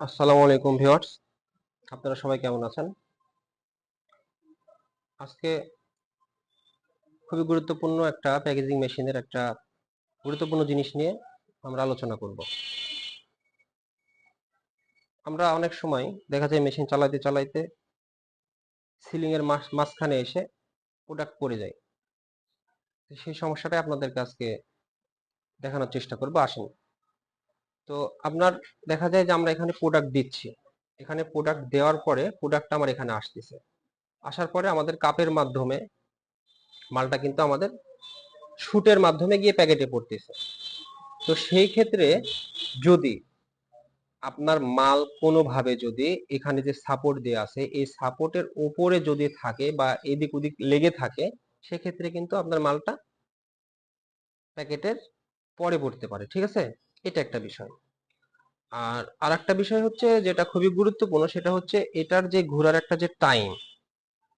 আসসালামু আলাইকুম ভিউয়ার্স। আপনারা সবাই কেমন আছেন? আজকে খুবই গুরুত্বপূর্ণ একটা প্যাকেজিং মেশিনের একটা গুরুত্বপূর্ণ জিনিস নিয়ে আমরা আলোচনা করব। আমরা অনেক সময় দেখা যায় মেশিন চালাইতে চালাইতে সিলিং এর মাঝখানে এসে প্রোডাক্ট পড়ে যায়। সেই সমস্যাটাই আপনাদেরকে আজকে দেখানোর চেষ্টা করব। আসেন। তো আপনার দেখা যায় যে আমরা এখানে প্রোডাক্ট দিচ্ছি। এখানে প্রোডাক্ট দেওয়ার পরে প্রোডাক্টটা আমার এখানে আসতেছে। আসার পরে আমাদের কাপের মাধ্যমে মালটা কিন্তু আমাদের শুটের মাধ্যমে গিয়ে প্যাকেটে পড়তেছে। তো সেই ক্ষেত্রে যদি আপনার মাল কোনোভাবে যদি এখানে যে সাপোর্ট দেওয়া আছে, এই সাপোর্টের উপরে যদি থাকে বা এদিক ওদিক লেগে থাকে, সেক্ষেত্রে কিন্তু আপনার মালটা প্যাকেটের পরে পড়তে পারে, ঠিক আছে? এটা একটা বিষয়। আর আর একটা বিষয় হচ্ছে যেটা খুবই গুরুত্বপূর্ণ সেটা হচ্ছে এটার যে ঘোরার একটা যে টাইম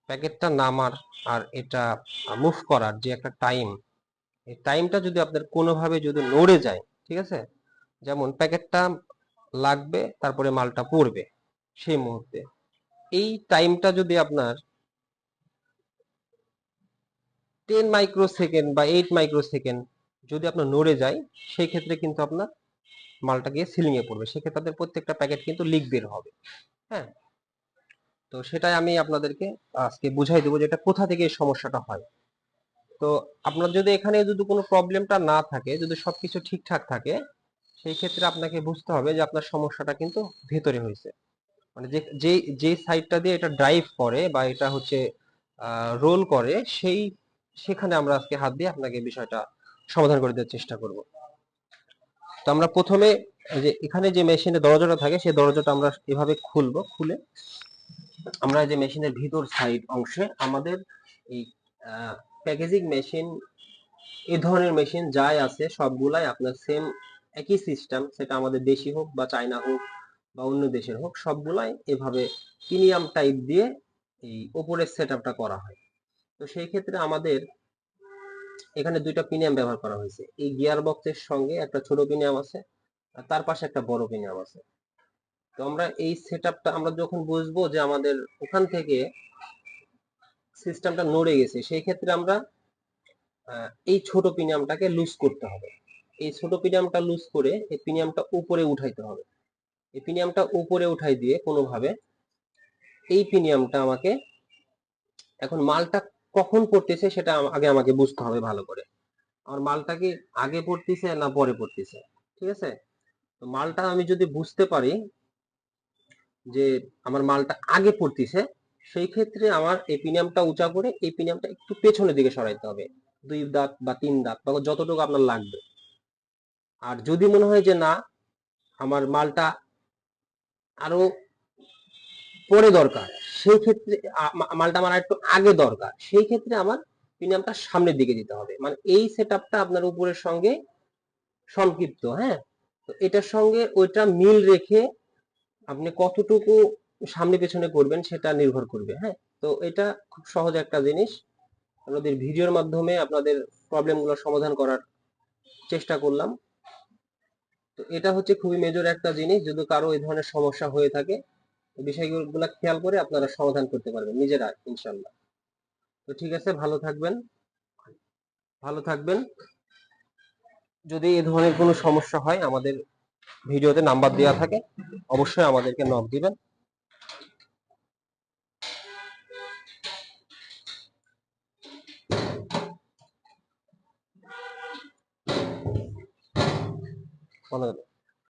প্যাকেটটা নামার আর এটা মুভ করার যে একটা টাইম এই টাইমটা যদি আপনার কোনোভাবে যদি নড়ে যায়, ঠিক আছে? যেমন প্যাকেটটা লাগবে, তারপরে মালটা পড়বে সেই মুহূর্তে। এই টাইমটা যদি আপনার টেন মাইক্রো সেকেন্ড বা এইট মাইক্রো সেকেন্ড যদি আপনার নড়ে যায় সেই ক্ষেত্রে কিন্তু আপনার মালটা গিয়ে সিলিং এ পড়বে। সেক্ষেত্রে তাদের প্রত্যেকটা প্যাকেট কিন্তু লিক বের হবে। হ্যাঁ? তো সেটাই আমি আপনাদেরকে আজকে বুঝাই দেবো যে এটা কোথা থেকে এই সমস্যাটা হয়। তো আপনার যদি এখানে যদি কোনো প্রবলেমটা না থাকে, যদি সবকিছু ঠিকঠাক থাকে, সেই ক্ষেত্রে আপনাকে বুঝতে হবে যে আপনার সমস্যাটা কিন্তু ভেতরে হয়েছে। মানে যে যে যে সাইডটা দিয়ে এটা ড্রাইভ করে বা এটা হচ্ছে রোল করে, সেই, সেখানে আমরা আজকে হাত দিয়ে আপনাকে বিষয়টা সমাধান করে দেওয়ার চেষ্টা করব। তো আমরা প্রথমে যে এখানে যে মেশিনের দরজাটা থাকে, সেই দরজাটা আমরা এভাবে খুলবো, খুলে আমরা যে মেশিনের ভিতর সাইড অংশে আমাদের এই প্যাকেজিং মেশিন এ ধরনের মেশিন যাই আছে, সবগুলাই আপনার সেম একই সিস্টেম সেটা আমাদের দেশি হোক বা চায়না হোক বা অন্য দেশের হোক, সবগুলাই এভাবে প্রিমিয়াম টাইপ দিয়ে এই ওপরের সেট করা হয়। তো সেই ক্ষেত্রে আমাদের এখানে দুইটা পিনিয়াম ব্যবহার করা হয়েছে। এই গিয়ার বক্সের সঙ্গে একটা ছোট পিনিয়াম আছে আর তার পাশে একটা বড় পিনিয়াম আছে। তো আমরা এই সেটআপটা আমরা যখন বুঝব যে আমাদের ওখান থেকে সিস্টেমটা নড়ে গেছে, সেই ক্ষেত্রে আমরা এই ছোট পিনিয়ামটাকে লুজ করতে হবে। এই ছোট পিনিয়ামটা লুজ করে এই পিনিয়ামটা উপরে উঠাইতে হবে। এই পিনিয়ামটা উপরে উঠাই দিয়ে কোনোভাবে এই পিনিয়ামটা আমাকে এখন মালটা কখন পড়তেছে সেটা আগে আমাকে বুঝতে হবে ভালো করে। আমার মালটা কি আগে পড়তেছে না পরে পড়তেছে? ঠিক আছে? তো মালটা আমি যদি বুঝতে পারি যে আমার মালটা আগে পড়তেছে, সেই ক্ষেত্রে আমার এই পিনিয়ামটা উঁচা করে এই পিনিয়ামটা একটু পেছনের দিকে সরাইতে হবে। দুই দাঁত বা তিন দাঁত বা যতটুকু আপনার লাগবে। আর যদি মনে হয় যে না, আমার মালটা আরও পরে দরকার সেই ক্ষেত্রে মালটা আমার একটু আগে দরকার। সেই ক্ষেত্রে আমার প্রিমিয়ামটা সামনের দিকে দিতে হবে। মানে এই সেটআপটা আপনার উপরের সঙ্গে সংক্ষিপ্ত হ্যাঁ? তো এটার সঙ্গে ওইটা মিল রেখে আপনি কতটুকু সামনে পেছনে করবেন সেটা নির্ভর করবে হ্যাঁ? তো এটা খুব সহজ একটা জিনিস। আপনাদের ভিডিওর মাধ্যমে আপনাদের প্রবলেমগুলো সমাধান করার চেষ্টা করলাম। তো এটা হচ্ছে খুবই মেজর একটা জিনিস। যদি কারও এই ধরনের সমস্যা হয়ে থাকে বিষয়গুলো খেয়াল করে আপনারা সমাধান করতে পারবেন, নিজেরা ইনশাল্লাহ তো ঠিক আছে, ভালো থাকবেন। ভালো থাকবেন। যদি এ ধরনের কোনো সমস্যা হয়, আমাদের ভিডিওতে নাম্বার দেওয়া থাকে, অবশ্যই আমাদেরকে নক দিবেন। ভালো।